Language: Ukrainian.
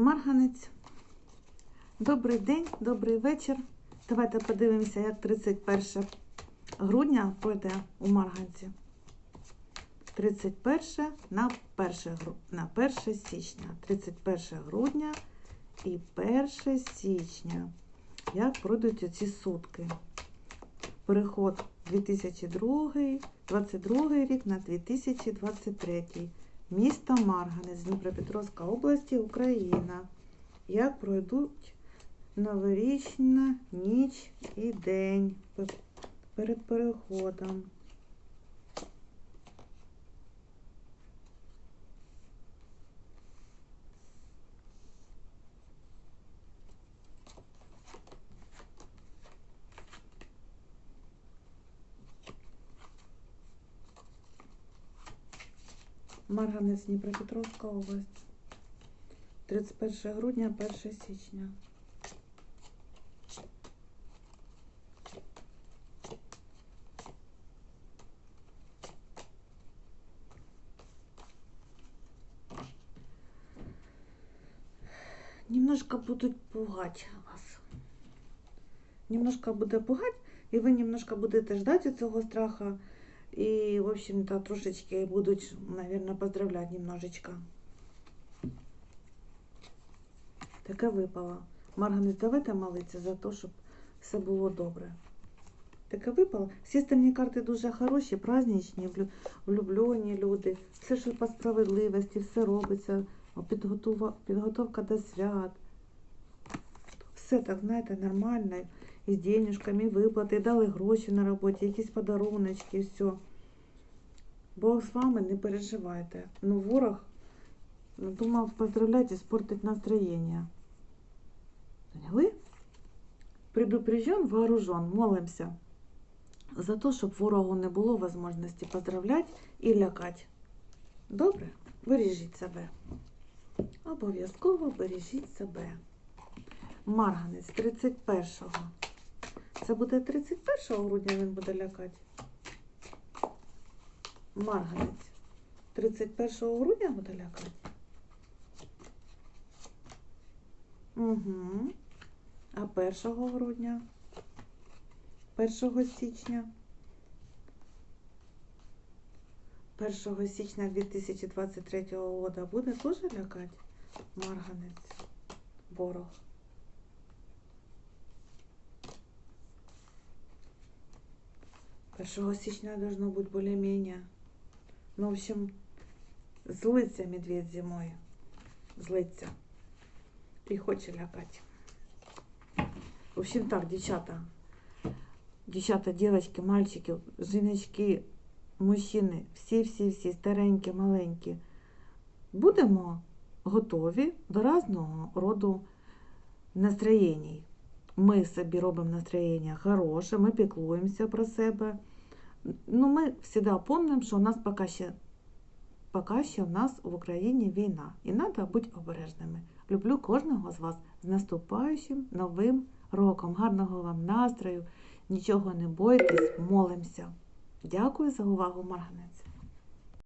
Марганець. Добрий день, добрий вечір. Давайте подивимося, як 31 грудня пройде у Марганці. 31 на 1, на 1 січня. 31 грудня і 1 січня. Як пройдуть оці сутки? Переход 2002, 22 рік на 2023. Місто Марганець, Дніпропетровська область, Україна. Як пройдуть новорічна ніч і день перед переходом. Марганець, Дніпропетровська область. 31 грудня, 1 січня. Немножко будуть пугати вас. Немножко буде пугати, і ви немножко будете ждати цього страха. І, в общем-то, трошечки будуть, наверное, поздравлять немножечко. Таке випало. Марганець, давайте молитися за те, щоб все було добре. Таке випало. Всі остальні карти дуже хороші, праздничні, влюблені люди. Все, що по справедливості, все робиться. Підготовка до свят. Все так, знаєте, нормально. І з денежками, і виплати, дали гроші на роботі, якісь подаруночки, все. Бог з вами, не переживайте. Ну, ворог думав поздравлять і спортить настроєння. Поняли? Предупрежден, вооружен, молимося за те, щоб ворогу не було можливості поздравляти і лякати. Добре? Бережіть себе. Обов'язково бережіть себе. Марганець 31-го. Це буде 31 грудня він буде лякати. Марганець. 31 грудня буде лякати. Угу. А 1 грудня? 1 січня? 1 січня 2023 року буде теж лякати марганець, ворог. Первого січня должно быть более-менее. Ну, в общем, злиться медведь зимой. Злиться. І хоче лякати. В общем так, дівчата. Дівчата, дівчатки, мальчики, жіночки, мужчини, всі-всі-всі, старенькі, маленькі. Будемо готові до різного роду настроєнь. Ми собі робимо настроєння хороше, ми піклуємося про себе. Ну, ми завжди пам'ятаємо, що у нас поки ще, поки що у нас в Україні війна. І треба бути обережними. Люблю кожного з вас з наступаючим новим роком. Гарного вам настрою, нічого не бойтесь, молимося. Дякую за увагу, Маргане.